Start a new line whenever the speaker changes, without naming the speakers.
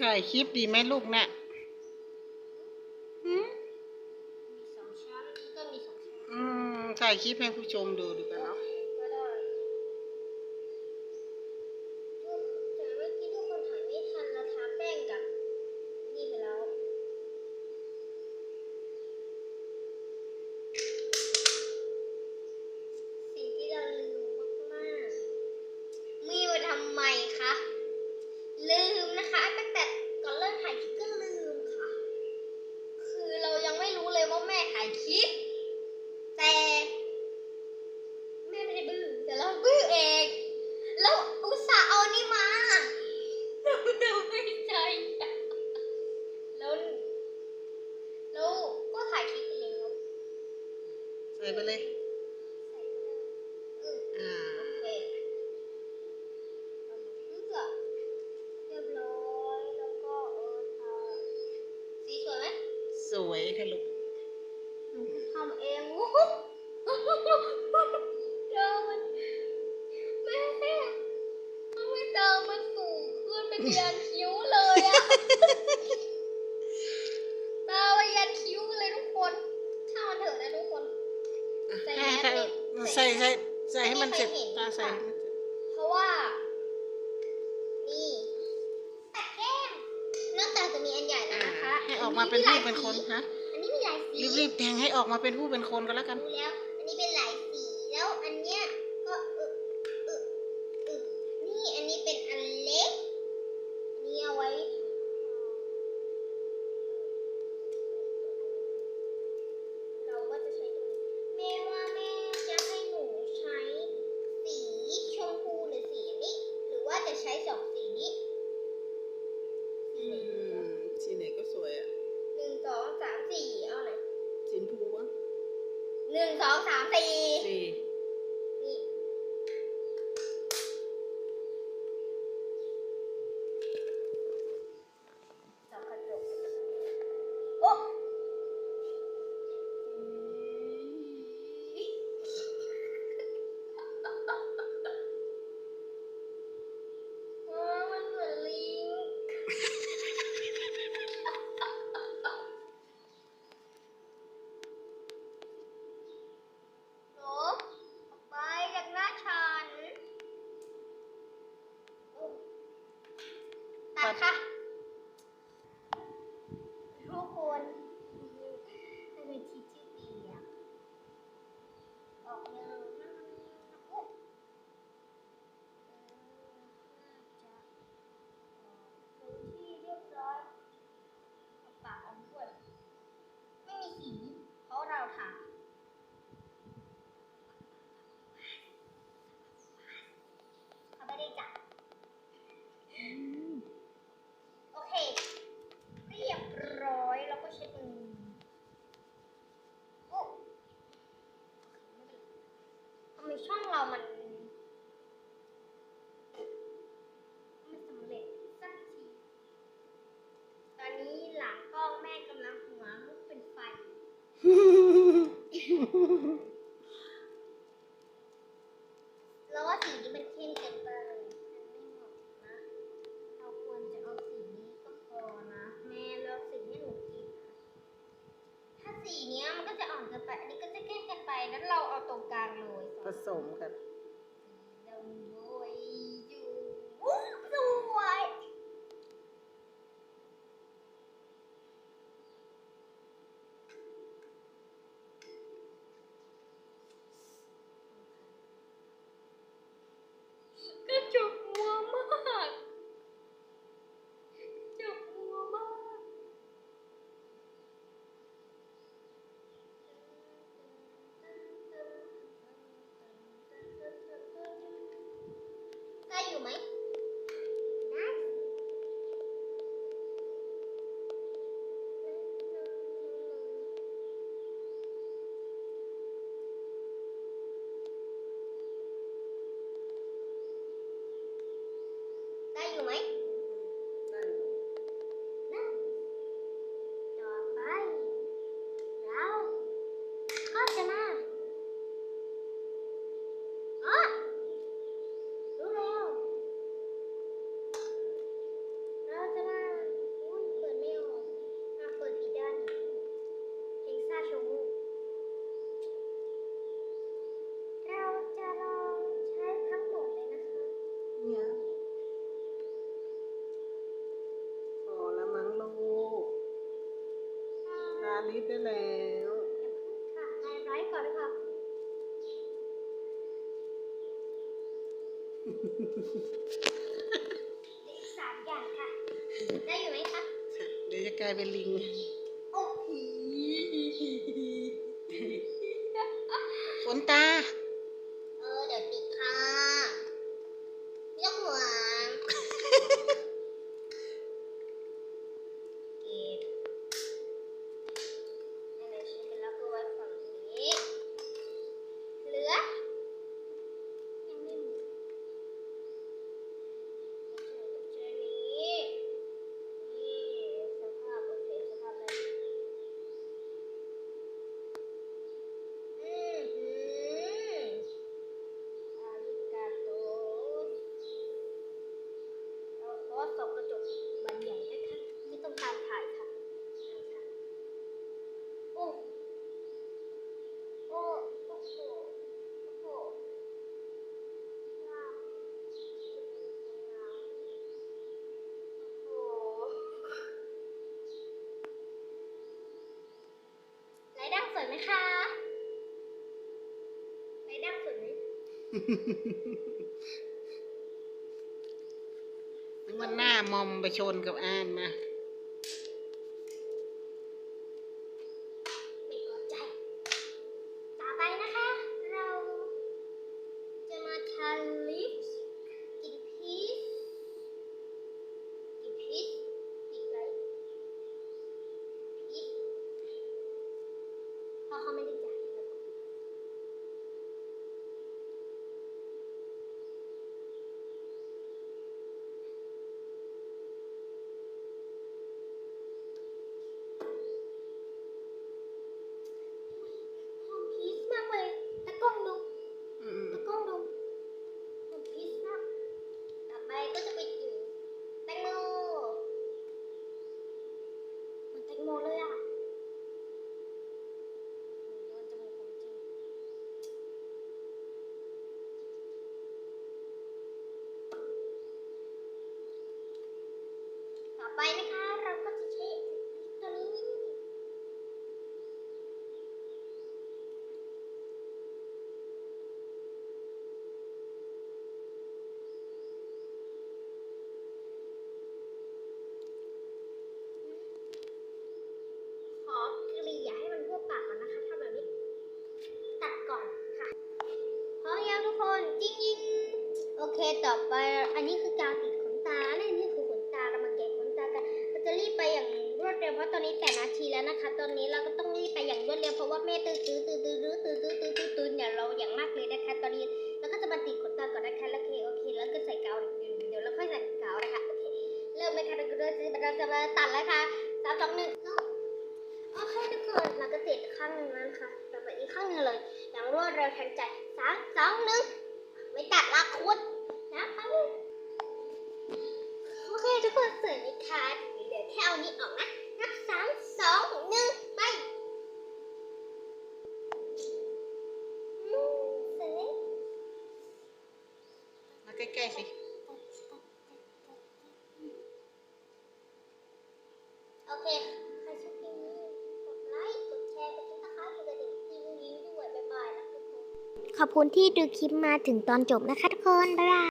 ถ่ายคลิปดีไหมลูกนะ่ะอืม
มีสองชั้นนี่ก็มีสองชั้น
อืมถ่ายคลิปให้ผู้ชมดูดีกว่าเนาะ
ก็ได้แต่เมื่อกี้ทุกคนถ่ายไม่ทันเราทาแป้งกับนี่ไปแล้ว สิ่งที่เราลืมมากๆ มีไว้ทำไมคะ ลืมนะคะตั้งแต่ก่อนเริ่มถ่ายคลิปก็ลืมค่ะ คือเรายังไม่รู้เลยว่าแม่ถ่ายคลิป แต่ แม่ไม่ได้บื้อแต่เราบื้อเอง แล้วอุตส่าห์เอานี่มาเราไม่ใจแล้วแล้วก็ถ่ายคลิปเองแล้ว
ใส่ไปเลย
ใส่ไปเลยอืม
อ่า
โอเคเอามาเพื่อเรียบร้อยแล้วก็เออทาสีสวยไหม
สวยค่ะลูก
หนูทำเองวู้เจอมันแม่ทำไมตามันสูงขึ้นเป็นยันคิ้วเลยอะตาไปยันคิ้วเลยทุกคนช่างมันเถอะนะทุกคน ใส่
ให้
แมส
ให้
นี่
ใส่ใส่ใส่ให้มันเสร็จ
ไม่มีใครเห็น
ตาใส่
ค่ะ
ให้มันเสร็จ
เพราะว่า นี่ตัดแก้มนอกจากจะมีอันใหญ่แล้ว
อ่า
นะคะ
ให้ออกมาเป็นผู้เป็นคน
ฮะ
ฮะ
อันนี้มีหลายสี
รีบๆแต่งให้ออกมาเป็นผู้เป็นคนก็แล้วกัน
รู้แล้ว ใช้สองสีนี้สีไหนดีวะ
สีไหนก็สวยอะ
หนึ่งสองสามสี่เอาไหน
สีชมพูวะ
หนึ่งสองสามสี่
สี่
นี่ส่องกระจกโอ้เออมันเหมือนลิง หนูออกไปจากหน้าฉันตัด ค่ะ ทุกคนทำไมทิชชู่เปียกออกเร็วมากโอ้เออน่าจะออกเป็นที่เรียบร้อยเอาปากออกด้วยไม่มีสีเพราะเราทา เขาไม่ได้จับโอเค เรียบร้อยแล้วก็เช็ดมือโอ้ทำไม ช่องเรามันไม่สำเร็จสักที ตอนนี้หลังกล้องแม่กำลังหัวลุกเป็นไฟ
ผสมกัน
ดำโวยอยู่อู้สวย กระจกมัวมากกระจกมัวมาก ได้อยู่ไหมได้ได้อยู่ไหม
ได้
ได้อยู่
ได้
ได้
ได้
อยู่
ได้
ได้
อยู่
อยู่
ลิฟต์ได้แล้ว
ค่ะไลฟ์ไลฟ์ ก่อนนะคะอีกสามอย่างค่ะ ได้อยู่ไหมคะ
เดี๋ยวจะกลายเป็นลิง
โอ้ผี
ขนตา
เออเดี๋ยวติดค่ะไม่ต้องห่วงเก็บอันไหนชิ้นไปแล้วก็ไว้ฝั่งนี้ เหลือ ยังไม่หมดเจอนี้ นี่สภาพโอเคสภาพได้ดีอือหืออาริกาโตเราขอส่องกระจกบานใหญ่นะคะ ไม่ต้องการถ่ายค่ะถ่ายค่ะ โอ้ โอ้ โอ้โห โอ้โหว้าวโอ้โหไรดั้งส วยไหมคะไรดั้งสวยไหม
นึกว่าหน้ามอมไปชนกับอ่านมา
ไม่พอใจ ต่อไปนะคะ เราจะมาทาลิปส์กินพีชกินพีชอีกไรพีชเพราะเขาไม่ได้จ่ายเราก็ผิดหอมพีชมากเลยตะกล้องดู
อืม
ตะกล้องดูหอมพีชมากต่อไปก็จะไปถึงแตงโมเหมือนแตงโมเลยอะโดนจมูกของจริง ต่อ ไปนะคะ เราก็จะใช้ตัวนี้ ขอเกลี่ยให้มันทั่วปากก่อนนะคะถ้าแบบนี้ ตัดก่อนค่ะพร้อมยังทุกคน จริงๆ โอเค ต่อไป อันนี้คือกาวติดขนตาและอันนี่คือขน เราจะรีบไปอย่างรวดเร็วเพราะตอนนี้แปดนาทีแล้วนะคะ ตอนนี้เราก็ต้องรีบไปอย่างรวดเร็วเพราะว่าแม่ตื่นตื่นตื่นตื่นตื่นตื่นตื่นตื่นตื่นตื่นอย่างเราอย่างมากเลยนะคะ ตอนนี้เราก็จะมาติดขนตาก่อนนะคะแล้วโอเคโอเค แล้วก็ใส่กาวเดี๋ยวเราค่อยใส่กาวนะคะโอเคเริ่มเลยค่ะเราจะเราจะมาตัดแล้วค่ะสามสองหนึ่งโอเคทุกคนเราก็ติดข้างนึงแล้นะคะต่อไปอีกข้างหนึงเลย อย่างรวดเร็วทันใจสามสองหนึ่งไม่ตัดละคุณนะไปโอ เคทุกคนสวยไหมคะเดี๋ยวแค่เอานี้ออกนะ นับสามสองหนึ่งไปอืมสวยไหม
มาใกล้ๆสิ
โอเค ใครชอบคลิปนี้กดไลค์ กดแชร์ กดติดตามกดกระดิ่งจิ้งยิ้มด้วยบ๊ายบายนะทุกคน
ขอบคุณที่ดูคลิปมาถึงตอนจบนะคะทุกคน บ๊ายบาย